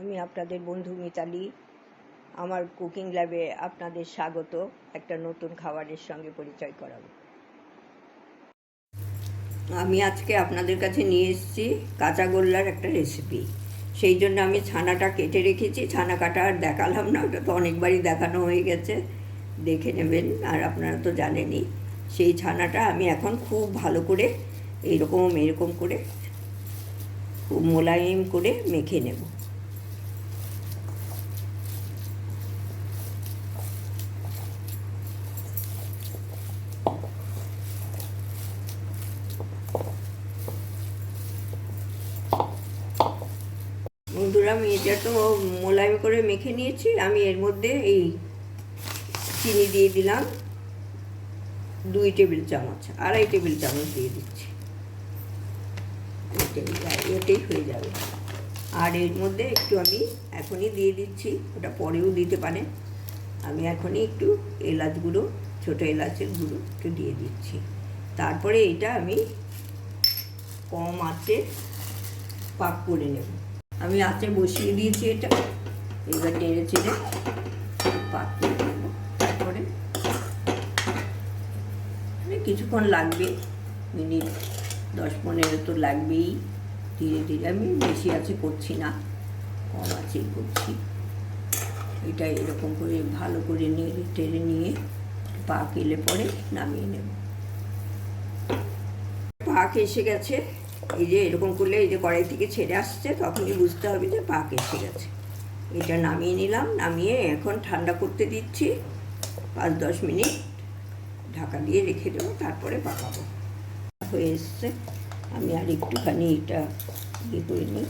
আমি আপনাদের বন্ধু মিতালি। আমার কুকিং ল্যাবে আপনাদের স্বাগত। একটা নতুন খাবারের সঙ্গে পরিচয় করাবো। আমি আজকে আপনাদের কাছে নিয়ে এসেছি কাঁচা গোল্লার একটা রেসিপি সেই জন্য আমি ছানাটা কেটে রেখেছি। ছানা কাটা আর দেখালাম না, ওটা তো অনেকবারই দেখানো হয়ে গেছে। দেখে নেবেন, আর আপনারা তো জানেনই। সেই ছানাটা আমি এখন খুব ভালো করে এইরকম, এরকম করে খুব মোলায়েম করে মেখে নেব। বন্ধুরা আমি এটা তো মোলায়েম করে মেখে নিয়েছি। আমি এর মধ্যে এই চিনি দিয়ে দিলাম। দুই টেবিল চামচ, আড়াই টেবিল চামচ দিয়ে দিচ্ছি। এটাই হয়ে যাবে। আর এর মধ্যে একটু আমি এখনই দিয়ে দিচ্ছি। ওটা পরেও দিতে পারে। আমি এখনই একটু এলাচ গুঁড়ো, ছোটো এলাচের গুঁড়ো একটু দিয়ে দিচ্ছি। তারপরে এটা আমি কম আঁচে পাক করে নেব। আমি আঁচে বসিয়ে দিয়েছি এটা। এবার নেড়ে চেড়ে পাক করে তারপরে কিছুক্ষণ লাগবে, মিনিট দশ পনেরো তো লাগবেই। ধীরে ধীরে আমি বেশি আছে করছি না, কম আছেই করছি। এটা এরকম করে ভালো করে নেড়ে টেড়ে নিয়ে পাক এলে পরে নামিয়ে নেব। পাক এসে গেছে। এই যে এরকম করলে এই যে কড়াই থেকে ছেড়ে আসছে, তখনই বুঝতে হবে যে পাক এসে গেছে। এটা নামিয়ে নিলাম, নামিয়ে এখন ঠান্ডা করতে দিচ্ছি। পাঁচ দশ মিনিট ঢাকা দিয়ে রেখে দেবো, তারপরে পাকাবো। হয়ে এসছে। আমি আর একটুখানি এটা ইয়ে করে নিই।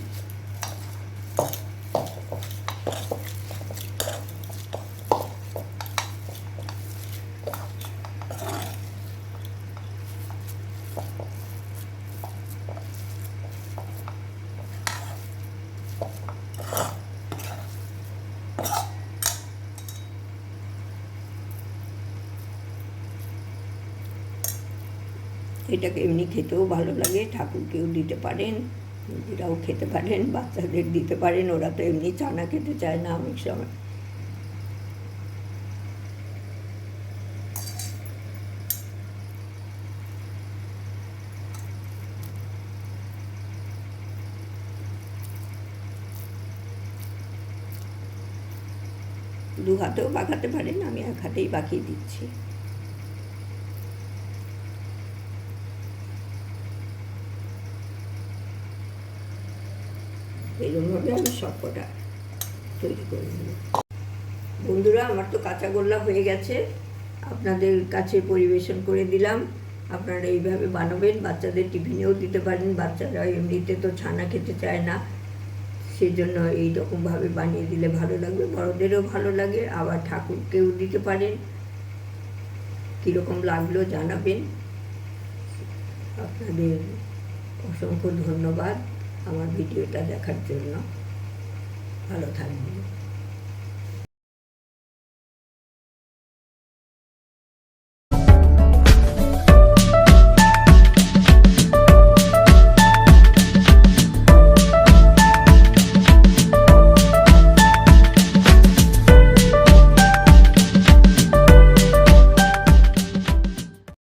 এটাকে এমনি খেতেও ভালো লাগে, ঠাকুরকেও দিতে পারেন, নিজেরাও খেতে পারেন, বাচ্চাদের দিতে পারেন, ওরা তো এমনি চানা খেতে চায় না অনেক সময়। দু হাতেও পাকাতে পারেন আমি এক হাতেই পাকিয়ে দিচ্ছি। এরকমভাবে আমি সবকটা তৈরি করে নেব। বন্ধুরা, আমার তো কাঁচা গোল্লা হয়ে গেছে। আপনাদের কাছে পরিবেশন করে দিলাম। আপনারা এইভাবে বানাবেন, বাচ্চাদের টিফিনেও দিতে পারেন। বাচ্চারা এমনিতে তো ছানা খেতে চায় না। সেই জন্য এইরকমভাবে বানিয়ে দিলে ভালো লাগবে। বড়দেরও ভালো লাগে, আবার ঠাকুরকেও দিতে পারেন। কীরকম লাগল জানাবেন। আপনাদের অসংখ্য ধন্যবাদ আমার ভিডিওটা দেখার জন্য। ভালো থাকবেন।